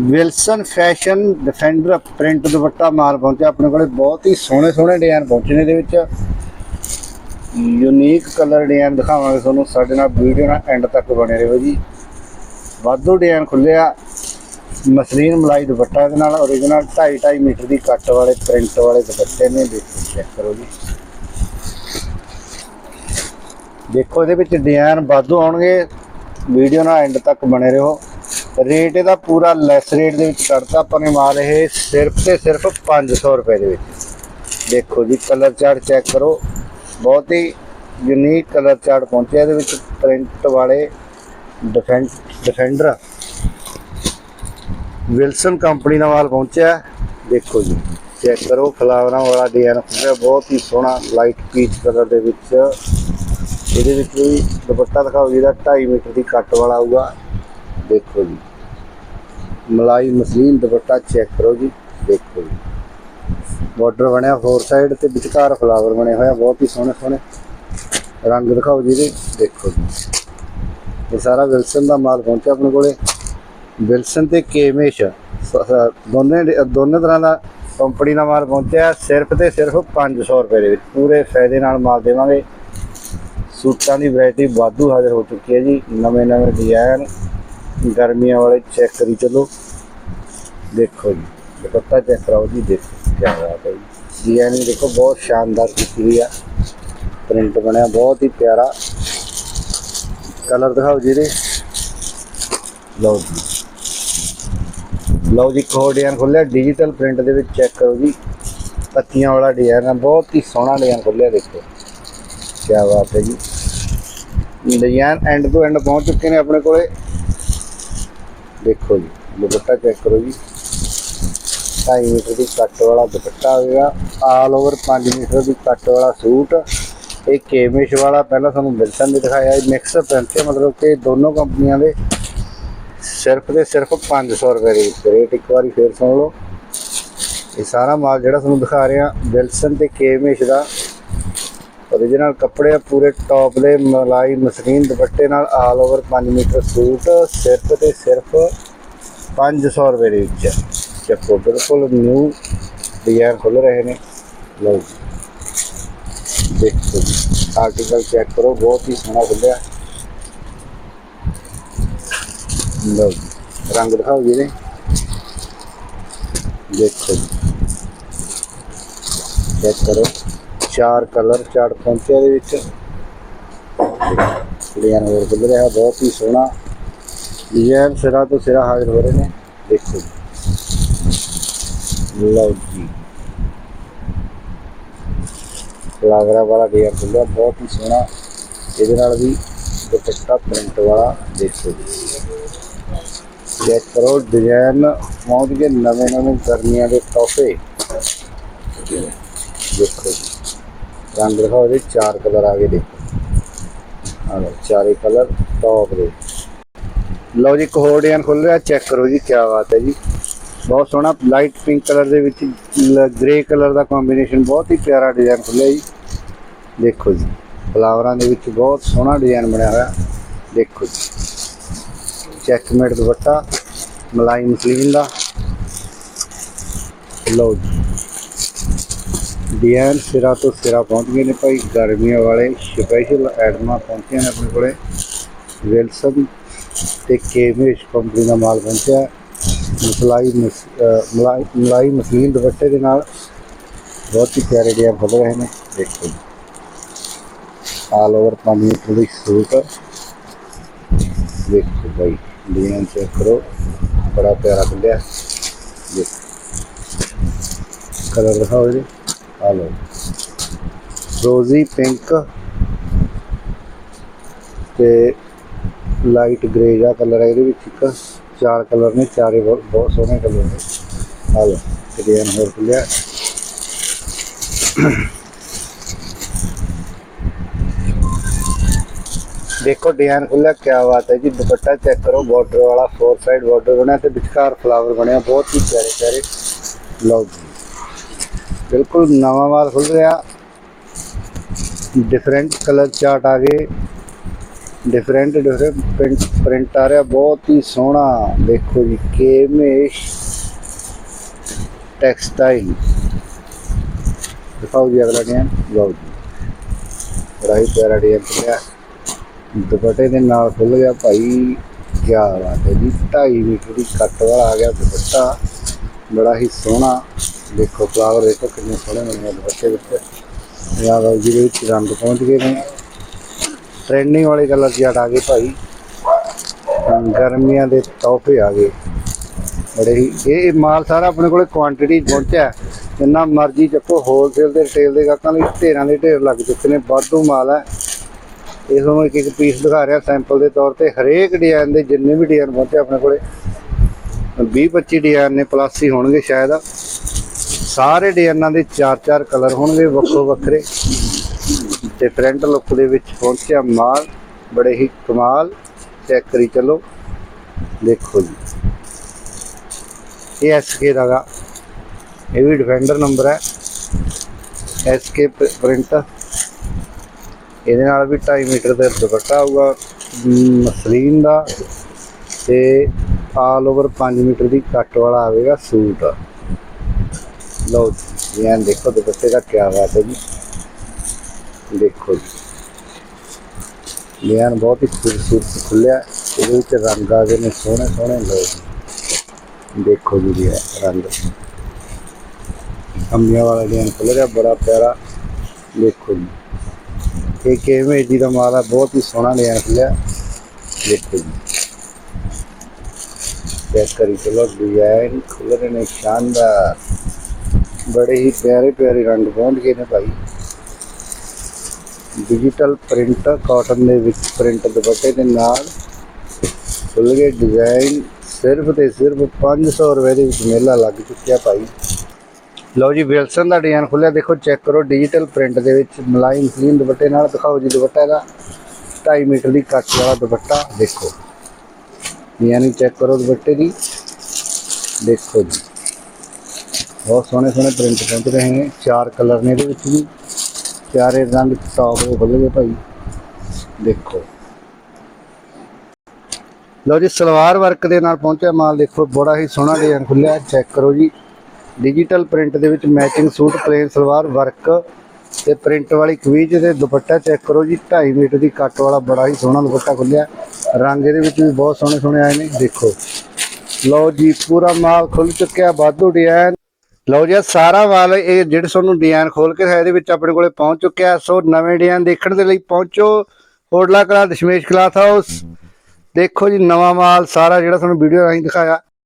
Wilson fashion defender print dupatta ਮਾਲ ਪਹੁੰਚਿਆ। ਆਪਣੇ ਕੋਲੇ ਬਹੁਤ ਹੀ ਸੋਹਣੇ ਸੋਹਣੇ ਡਿਜ਼ਾਈਨ ਪਹੁੰਚੇ ਨੇ ਇਹਦੇ ਵਿੱਚ। ਯੂਨੀਕ ਕਲਰ ਡਿਜ਼ਾਈਨ ਦਿਖਾਵਾਂਗੇ ਤੁਹਾਨੂੰ। ਸਾਡੇ ਨਾਲ ਵੀਡੀਓ ਨਾਲ ਐਂਡ ਤੱਕ ਬਣੇ ਰਹੋ ਜੀ। ਵਾਧੂ ਡਿਜ਼ਾਈਨ ਖੁੱਲਿਆ ਮਸਲੀਨ ਮਲਾਈ ਦੁਪੱਟਾ ਇਹਦੇ ਨਾਲ। origignal 2.5 2.5 ਮੀਟਰ ਦੀ ਕੱਟ ਵਾਲੇ ਪ੍ਰਿੰਟ ਵਾਲੇ ਦੁਪੱਟੇ ਨੇ। ਦੇਖੋ ਚੈੱਕ ਕਰੋ ਜੀ। ਦੇਖੋ, ਇਹਦੇ ਵਿੱਚ ਡਿਜ਼ਾਈਨ ਵਾਧੂ ਆਉਣਗੇ। ਵੀਡੀਓ ਨਾਲ ਐਂਡ ਤੱਕ ਬਣੇ ਰਹੋ। ਰੇਟ ਇਹਦਾ ਪੂਰਾ ਲੈਸ ਰੇਟ ਦੇ ਵਿੱਚ ਕੱਢਤਾ, ਆਪਾਂ ਨੇ ਮਾਲ ਇਹ ਸਿਰਫ ਤੇ ਸਿਰਫ 500 ਰੁਪਏ ਦੇ ਵਿੱਚ। ਦੇਖੋ ਜੀ, ਕਲਰ ਚਾਰਟ ਚੈੱਕ ਕਰੋ। ਬਹੁਤ ਹੀ ਯੂਨੀਕ ਕਲਰ ਚਾਰਟ ਪਹੁੰਚਿਆ, ਇਹਦੇ ਵਿੱਚ ਪ੍ਰਿੰਟ ਵਾਲੇ ਡਿਫੈਂਡ ਡਿਫੈਂਡਰ ਵਿਲਸਨ ਕੰਪਨੀ ਦਾ ਮਾਲ ਪਹੁੰਚਿਆ। ਦੇਖੋ ਜੀ, ਚੈੱਕ ਕਰੋ, ਫਲਾਵਰਾਂ ਵਾਲਾ ਡਿਜ਼ਾਈਨ ਪੂਰਾ ਬਹੁਤ ਹੀ ਸੋਹਣਾ ਲਾਈਟ ਪੀਚ ਕਲਰ ਦੇ ਵਿੱਚ। ਇਹਦੇ ਵਿੱਚ ਵੀ ਦੁਪੱਟਾ ਦਿਖਾਓ ਜਿਹਦਾ 2.5 ਮੀਟਰ ਦੀ ਕੱਟ ਵਾਲਾ ਆਊਗਾ। ਦੇਖੋ ਜੀ। ਮਲਾਈ ਮਸਲੀਨ ਦੁਪੱਟਾ ਚੈੱਕ ਕਰੋ ਜੀ, ਦੇਖੋ ਜੀ। ਬਾਰਡਰ ਬਣਿਆ ਫੋਰ ਸਾਈਡ ਤੇ ਵਿਚਕਾਰ ਫਲਾਵਰ ਬਣੇ ਹੋਇਆ ਬਹੁਤ ਹੀ ਸੋਹਣੇ ਸੋਹਣੇ। ਰੰਗ ਦਿਖਾਓ ਜੀ ਇਹਦੇ, ਦੇਖੋ ਜੀ। ਇਹ ਸਾਰਾ ਵਿਲਸਨ ਦਾ ਮਾਲ ਪਹੁੰਚਿਆ ਆਪਣੇ ਕੋਲੇ। ਵਿਲਸਨ ਤੇ ਕੇਮੇਸ਼ ਦੋਨੇ ਦੋਨੇ ਤਰ੍ਹਾਂ ਦਾ ਕੰਪਨੀ ਦਾ ਮਾਲ ਪਹੁੰਚਿਆ, ਸਿਰਫ ਤੇ ਸਿਰਫ 500 ਰੁਪਏ ਦੇ ਵਿੱਚ। ਪੂਰੇ ਫਾਇਦੇ ਨਾਲ ਮਾਲ ਦੇਵਾਂਗੇ। ਸੂਟਾਂ ਦੀ ਵੈਰਾਈਟੀ ਵਾਧੂ ਹਾਜ਼ਰ ਹੋ ਚੁੱਕੀ ਹੈ ਜੀ। ਨਵੇਂ ਨਵੇਂ ਡਿਜ਼ਾਈਨ ਗਰਮੀਆਂ ਵਾਲੇ ਚੈੱਕ ਕਰੀ, ਚਲੋ। ਦੇਖੋ ਜੀ, ਦੁਪੱਟਾ ਚੈੱਕ ਕਰਾਓ ਜੀ, ਦੇਖੋ ਕੀ ਬਾਤ ਹੈ ਜੀ। ਡਿਜ਼ਾਈਨ ਵੀ ਦੇਖੋ, ਬਹੁਤ ਸ਼ਾਨਦਾਰ ਕੀਤੀ ਹੋਈ ਆ। ਪ੍ਰਿੰਟ ਬਣਿਆ, ਬਹੁਤ ਹੀ ਪਿਆਰਾ। ਕਲਰ ਦਿਖਾਓ ਜੀ ਇਹਦੇ। ਲਓ ਜੀ। ਲਓ ਜੀ, ਇੱਕ ਹੋਰ ਡਿਜ਼ਾਈਨ ਖੁੱਲਿਆ ਡਿਜੀਟਲ ਪ੍ਰਿੰਟ ਦੇ ਵਿੱਚ ਚੈੱਕ ਕਰੋ ਜੀ। ਪੱਤੀਆਂ ਵਾਲਾ ਡਿਜ਼ਾਈਨ ਹੈ ਬਹੁਤ ਹੀ ਸੋਹਣਾ ਡਿਜ਼ਾਈਨ ਖੁੱਲਿਆ, ਦੇਖੋ। ਕੀ ਬਾਤ ਹੈ ਜੀ। ਡਿਜ਼ਾਈਨ ਐਂਡ ਟੂ ਐਂਡ ਪਹੁੰਚ ਚੁੱਕੇ ਨੇ ਆਪਣੇ ਕੋਲੇ। ਦੇਖੋ ਜੀ, ਦੁਪੱਟਾ ਚੈੱਕ ਕਰੋ ਜੀ। 2.5 ਮੀਟਰ ਦੀ ਕੱਟ ਵਾਲਾ ਦੁਪੱਟਾ ਹੋਵੇਗਾ ਆਲ ਓਵਰ 5 ਮੀਟਰ ਦੀ ਕੱਟ ਵਾਲਾ ਸੂਟ। ਇਹ ਕੇਮਿਸ਼ ਵਾਲਾ ਪਹਿਲਾਂ ਤੁਹਾਨੂੰ ਵਿਲਸਨ ਵੀ ਦਿਖਾਇਆ। ਇਹ ਮਿਕਸ ਪੈਂਟ ਹੈ, ਮਤਲਬ ਕਿ ਦੋਨੋਂ ਕੰਪਨੀਆਂ ਦੇ। ਸਿਰਫ ਤੇ ਸਿਰਫ 500 ਰੁਪਏ ਦੇ ਰੇਟ ਇੱਕ ਵਾਰੀ ਫੇਰ ਸੁਣ ਲਓ। ਇਹ ਸਾਰਾ ਮਾਲ ਜਿਹੜਾ ਤੁਹਾਨੂੰ ਦਿਖਾ ਰਿਹਾ ਵਿਲਸਨ ਤੇ ਕੇਮਿਸ਼ ਦਾ। Origignal ਕੱਪੜੇ ਆ ਪੂਰੇ ਟੌਪ ਦੇ, ਮਲਾਈ ਮਸਲੀਨ ਦੁਪੱਟੇ ਨਾਲ ਆਲ ਓਵਰ 5 ਮੀਟਰ ਸੂਟ, ਸਿਰਫ ਤੇ ਸਿਰਫ 500 ਰੁਪਏ ਦੇ ਵਿੱਚ ਹੈ। ਚੱਕੋ, ਬਿਲਕੁਲ ਨਿਊ ਡਿਜ਼ਾਈਨ ਖੁੱਲ ਰਹੇ ਨੇ। ਲਓ ਜੀ। ਦੇਖੋ ਜੀ ਆਰਟੀਕਲ ਚੈੱਕ ਕਰੋ, ਬਹੁਤ ਹੀ ਸੋਹਣਾ ਖੁੱਲਿਆ ਲਓ ਜੀ, ਰੰਗ ਦਿਖਾਓ ਜੀ ਇਹਦੇ ਦੇਖੋ ਜੀ। ਚੈੱਕ ਕਰੋ। ਚਾਰ ਕਲਰ ਚਾਰ ਪਹੁੰਚੇ ਦੇ ਵਿੱਚ। ਡਿਜ਼ਾਈਨ ਹੋਰ ਖੁੱਲ ਰਿਹਾ, ਬਹੁਤ ਹੀ ਸੋਹਣਾ। ਡਿਜ਼ਾਈਨ ਸਿਰਾ ਤੋਂ ਸਿਰਾ ਹਾਜ਼ਰ ਹੋ ਰਹੇ ਨੇ, ਦੇਖੋ। ਜੀ ਲਓ ਜੀ। ਫਲਾਵਰਾ ਵਾਲਾ ਡਿਜ਼ਾਈਨ ਖੁੱਲਿਆ ਬਹੁਤ ਹੀ ਸੋਹਣਾ। ਇਹਦੇ ਨਾਲ ਵੀ ਦੁਪੱਟਾ ਪ੍ਰਿੰਟ ਵਾਲਾ, ਦੇਖੋ। ਜੀ ਚੈੱਕ ਕਰੋ, ਡਿਜ਼ਾਈਨ ਪਹੁੰਚ ਗਏ ਨਵੇਂ ਨਵੇਂ ਗਰਮੀਆਂ ਦੇ ਤੋਹਫੇ। ਦੇਖੋ। ਜੀ ਰੰਗ ਦਿਖਾਓ ਇਹਦੇ ਚਾਰ ਕਲਰ ਆ ਗਏ ਦੇਖੋ ਆ ਲਓ, ਚਾਰੇ ਕਲਰ ਟੌਪ ਦੇ। ਲਓ ਜੀ, ਇੱਕ ਹੋਰ ਡਿਜ਼ਾਈਨ ਖੁੱਲ ਰਿਹਾ, ਚੈੱਕ ਕਰੋ ਜੀ ਕੀ ਬਾਤ ਹੈ ਜੀ। ਬਹੁਤ ਸੋਹਣਾ ਲਾਈਟ ਪਿੰਕ ਕਲਰ ਦੇ ਵਿੱਚ ਗ੍ਰੇ ਕਲਰ ਦਾ ਕੰਬੀਨੇਸ਼ਨ ਬਹੁਤ ਹੀ ਪਿਆਰਾ ਡਿਜ਼ਾਈਨ ਖੁੱਲਿਆ ਜੀ। ਦੇਖੋ ਜੀ ਫਲਾਵਰਾਂ ਦੇ ਵਿੱਚ ਬਹੁਤ ਸੋਹਣਾ ਡਿਜ਼ਾਈਨ ਬਣਿਆ ਹੋਇਆ। ਦੇਖੋ ਜੀ ਚੈੱਕਮੇਟ ਦੁਪੱਟਾ, ਮਲਾਈ ਮਸਲੀਨ ਦਾ। ਲਓ ਜੀ ਡਿਜ਼ਾਈਨ ਸਿਰਾ ਤੋਂ ਸਿਰਾ ਪਹੁੰਚ ਗਏ ਨੇ ਭਾਈ। ਗਰਮੀਆਂ ਵਾਲੇ ਸਪੈਸ਼ਲ ਐਡਮਾਂ ਪਹੁੰਚੀਆਂ ਨੇ ਆਪਣੇ ਕੋਲੇ। ਵਿਲਸਨ ਤੇ ਕੇਮੇਸ਼ ਕੰਪਨੀ ਦਾ ਮਾਲ ਪਹੁੰਚਿਆ। ਮਸਲਾਈ ਮਸ- ਮਲਾਈ ਮਲਾਈ ਮਸਲੀਨ ਦੁਪੱਟੇ ਦੇ ਨਾਲ ਬਹੁਤ ਹੀ ਪਿਆਰੇ ਡਿਜ਼ਾਈਨ ਖੁੱਲ ਰਹੇ ਨੇ। ਦੇਖੋ ਜੀ। ਆਲ ਓਵਰ 5 ਮੀਟਰ ਸੂਟ ਦੇਖੋ ਭਾਈ ਡਿਜ਼ਾਈਨ ਚੈੱਕ ਕਰੋ। ਬੜਾ ਪਿਆਰਾ ਖੁੱਲਿਆ ਦੇਖੋ। ਕਲਰ ਦਿਖਾਓ ਜੀ ਆ ਲਓ ਰੋਜ਼ੀ ਪਿੰਕ ਤੇ ਲਾਈਟ ਗ੍ਰੇ ਦਾ ਕਲਰ ਹੈ, ਇਹਦੇ ਵਿੱਚ ਇੱਕ ਚਾਰ ਕਲਰ ਨੇ, ਚਾਰੇ ਬਹੁਤ ਸੋਹਣੇ ਕਲਰ ਨੇ। ਆ ਲਓ ਡਿਜ਼ਾਈਨ ਹੋਰ ਖੁੱਲਿਆ ਦੇਖੋ, ਡਿਜ਼ਾਈਨ ਖੁੱਲਿਆ ਕੀ ਬਾਤ ਹੈ ਜੀ, ਦੁਪੱਟਾ ਚੈੱਕ ਕਰੋ ਬਾਰਡਰ ਵਾਲਾ ਫੋਰ ਸਾਈਡ ਬਾਰਡਰ ਬਣਿਆ ਤੇ ਵਿਚਕਾਰ ਫਲਾਵਰ ਬਣਿਆ, ਬਹੁਤ ਹੀ ਪਿਆਰੇ ਪਿਆਰੇ ਲਓ ਬਿਲਕੁਲ ਨਵਾਂ ਮਾਲ ਖੁੱਲ ਰਿਹਾ। ਡਿਫਰੈਂਟ ਕਲਰ ਚਾਰਟ ਆ ਗਏ। ਡਿਫਰੈਂਟ ਡਿਫਰੈਂਟ ਪ੍ਰਿੰਟ ਪ੍ਰਿੰਟ ਆ ਰਿਹਾ। ਬਹੁਤ ਹੀ ਸੋਹਣਾ। ਦੇਖੋ ਜੀ, ਕੇਮੇਸ਼ ਟੈਕਸਟਾਈਲ। ਦਿਖਾਓ ਜੀ ਅਗਲਾ ਡਿਜ਼ਾਈਨ ਲਓ ਜੀ। ਬੜਾ ਹੀ ਪਿਆਰਾ ਡਿਜ਼ਾਈਨ ਚੱਲਿਆ ਦੁਪੱਟੇ ਦੇ ਨਾਲ ਖੁੱਲ ਗਿਆ ਭਾਈ ਕੀ ਬਾਤ ਹੈ ਜੀ। 2.5 ਮੀਟਰ ਦੀ ਕੱਟ ਵਾਲਾ ਆ ਗਿਆ ਦੁਪੱਟਾ। ਬੜਾ ਹੀ ਸੋਹਣਾ। ਦੇਖੋ ਫਲਾਵਰ ਦੇਖੋ ਕਿੰਨੇ ਸੋਹਣੇ ਬਣੇ ਆ ਦੁਪੱਟੇ ਵਿੱਚ ਯਾ ਲਓ ਜੀ ਵਿੱਚ ਰੰਗ ਪਹੁੰਚ ਗਏ ਨੇ। ਟ੍ਰੈਂਡਿੰਗ ਵਾਲੇ ਕਲਰ ਜਟ ਆ ਗਏ ਭਾਈ। ਗਰਮੀਆਂ ਦੇ ਤੋਹਫੇ ਆ ਗਏ। ਬੜੇ ਹੀ। ਇਹ ਮਾਲ ਸਾਰਾ ਆਪਣੇ ਕੋਲੇ ਕੁਆਂਟੀਟੀ ਪਹੁੰਚਿਆ। ਜਿੰਨਾ ਮਰਜ਼ੀ ਚੱਕੋ ਹੋਲਸੇਲ ਦੇ ਰਿਟੇਲ ਦੇ ਗਾਹਕਾਂ ਲਈ ਢੇਰਾਂ ਦੇ ਢੇਰ ਲੱਗ ਚੁੱਕੇ ਨੇ। ਵਾਧੂ ਮਾਲ ਹੈ। ਇਸ ਨੂੰ ਇੱਕ ਇੱਕ ਪੀਸ ਦਿਖਾ ਰਿਹਾ ਸੈਂਪਲ ਦੇ ਤੌਰ ਤੇ। ਹਰੇਕ ਡਿਜ਼ਾਈਨ ਦੇ ਜਿੰਨੇ ਵੀ ਡਿਜ਼ਾਈਨ ਪਹੁੰਚੇ ਆਪਣੇ ਕੋਲੇ। 20 25 ਡਿਜ਼ਾਈਨ ਨੇ ਪਲੱਸ ਹੀ ਹੋਣਗੇ ਸ਼ਾਇਦ। ਸਾਰੇ ਡਿਜ਼ਾਈਨਾਂ ਦੇ ਚਾਰ ਚਾਰ ਕਲਰ ਹੋਣਗੇ, ਵੱਖੋ ਵੱਖਰੇ। ਡਿਫਰੈਂਟ ਲੁੱਕ ਦੇ ਵਿੱਚ ਪਹੁੰਚਿਆ ਮਾਲ, ਬੜੇ ਹੀ ਕਮਾਲ। ਚੈੱਕ ਕਰੀ ਚਲੋ। ਦੇਖੋ ਜੀ। ਇਹ ਐਸਕੇ ਦਾ ਗਾ। ਇਹ ਵੀ ਡਿਫੈਂਡਰ ਨੰਬਰ ਹੈ। ਐਸਕੇ ਪ੍ਰਿੰਟ ਇਹਦੇ ਨਾਲ ਵੀ 2.5 ਮੀਟਰ ਦਾ ਦੁਪੱਟਾ ਆਊਗਾ। ਮਸਲੀਨ ਦਾ। ਤੇ ਆਲ ਓਵਰ 5 ਮੀਟਰ ਦੀ ਕੱਟ ਵਾਲਾ ਆਵੇਗਾ ਸੂਟ। ਲਓ ਜੀ ਇਹ ਦੇਖੋ ਦੁਪੱਟੇ ਦਾ ਕੀ ਬਾਤ ਹੈ ਜੀ ਦੇਖੋ ਜੀ ਲਿਆਨ ਬਹੁਤ ਹੀ ਖੂਬਸੂਰਤ ਖੁੱਲਿਆ ਇਹਦੇ ਵਿੱਚ ਰੰਗ ਆ ਗਏ ਨੇ ਸੋਹਣੇ ਸੋਹਣੇ ਲਓ ਜੀ ਦੇਖੋ ਜੀ ਇਹ ਰੰਗ ਅੰਮੀਆਂ ਵਾਲਾ ਲਿਆਨ ਖੁੱਲ ਰਿਹਾ ਬੜਾ ਪਿਆਰਾ ਦੇਖੋ ਜੀ ਇਹ ਕਿਵੇਂ ਜੀ ਦਾ ਮਾਲ ਆ ਬਹੁਤ ਹੀ ਸੋਹਣਾ ਲਿਆਨ ਖੁੱਲਿਆ ਦੇਖੋ ਜੀ ਚੈੱਕ ਕਰੀ ਚਲੋ ਡਿਜ਼ਾਈਨ ਖੁੱਲ ਰਹੇ ਨੇ ਸ਼ਾਨਦਾਰ ਬੜੇ ਹੀ ਪਿਆਰੇ ਪਿਆਰੇ ਰੰਗ ਪਹੁੰਚ ਗਏ ਨੇ ਭਾਈ। ਡਿਜੀਟਲ ਪ੍ਰਿੰਟ ਕਾਟਨ ਦੇ ਵਿੱਚ ਪ੍ਰਿੰਟ ਦੁਪੱਟੇ ਦੇ ਨਾਲ ਖੁੱਲ ਗਏ ਡਿਜ਼ਾਈਨ ਸਿਰਫ ਤੇ ਸਿਰਫ 500 ਰੁਪਏ ਦੇ ਵਿੱਚ ਮੇਲਾ ਲੱਗ ਚੁੱਕਿਆ ਭਾਈ। ਲਓ ਜੀ ਵਿਲਸਨ ਦਾ ਡਿਜ਼ਾਈਨ ਖੁੱਲਿਆ ਦੇਖੋ ਚੈੱਕ ਕਰੋ ਡਿਜੀਟਲ ਪ੍ਰਿੰਟ ਦੇ ਵਿੱਚ ਮਲਾਈ ਮਸਲੀਨ ਦੁਪੱਟੇ ਨਾਲ ਦਿਖਾਓ ਜੀ ਦੁਪੱਟਾ ਦਾ। 2.5 ਮੀਟਰ ਦੀ ਕੱਟ ਵਾਲਾ ਦੁਪੱਟਾ, ਦੇਖੋ। ਯਾਨੀ ਚੈੱਕ ਕਰੋ ਦੁਪੱਟੇ ਦੀ। ਦੇਖੋ ਜੀ। ਬਹੁਤ ਸੋਹਣੇ ਸੋਹਣੇ ਪ੍ਰਿੰਟ ਪਹੁੰਚ ਰਹੇ ਨੇ, ਚਾਰ ਕਲਰ ਨੇ ਇਹਦੇ ਵਿੱਚ ਵੀ। ਚਾਰੇ ਰੰਗ ਟੌਪ ਦੇ ਖੁੱਲ ਗਏ ਭਾਈ। ਦੇਖੋ। ਲਓ ਜੀ, ਸਲਵਾਰ ਵਰਕ ਦੇ ਨਾਲ ਪਹੁੰਚਿਆ ਮਾਲ। ਦੇਖੋ, ਬੜਾ ਹੀ ਸੋਹਣਾ ਡਿਜ਼ਾਈਨ ਖੁੱਲਿਆ ਚੈੱਕ ਕਰੋ ਜੀ। ਡਿਜੀਟਲ ਪ੍ਰਿੰਟ ਦੇ ਵਿੱਚ matching suit plain salwar work ਤੇ ਪ੍ਰਿੰਟ ਵਾਲੀ ਕਮੀਜ਼ ਦੇ ਦੁਪੱਟਾ ਚੈੱਕ ਕਰੋ ਜੀ। 2.5 ਮੀਟਰ ਦੀ ਕੱਟ ਵਾਲਾ ਬੜਾ ਹੀ ਸੋਹਣਾ ਦੁਪੱਟਾ ਖੁੱਲਿਆ ਰੰਗ ਇਹਦੇ ਵਿੱਚ ਵੀ ਬਹੁਤ ਸੋਹਣੇ ਸੋਹਣੇ ਆਏ ਨੇ, ਦੇਖੋ। ਲਓ ਜੀ, ਪੂਰਾ ਮਾਲ ਖੁੱਲ ਚੁੱਕਿਆ, ਵਾਧੂ ਡਿਜ਼ਾਈਨ ਲਓ ਜੀ ਸਾਰਾ ਮਾਲ ਇਹ ਜਿਹੜੇ ਤੁਹਾਨੂੰ ਡਿਜ਼ਾਈਨ ਖੋਲ ਕੇ ਹੈ ਇਹਦੇ ਵਿੱਚ ਆਪਣੇ ਕੋਲੇ ਪਹੁੰਚ ਚੁੱਕਿਆ ਸੋ ਨਵੇਂ ਡਿਜ਼ਾਈਨ ਦੇਖਣ ਦੇ ਲਈ ਪਹੁੰਚੋ। ਹੋਟਲਾ ਕਲਾ, ਦਸ਼ਮੇਸ਼ ਕਲਾਥ ਹਾਊਸ। ਦੇਖੋ ਜੀ, ਨਵਾਂ ਮਾਲ ਸਾਰਾ ਜਿਹੜਾ ਤੁਹਾਨੂੰ ਵੀਡੀਓ ਰਾਹੀਂ ਦਿਖਾਇਆ।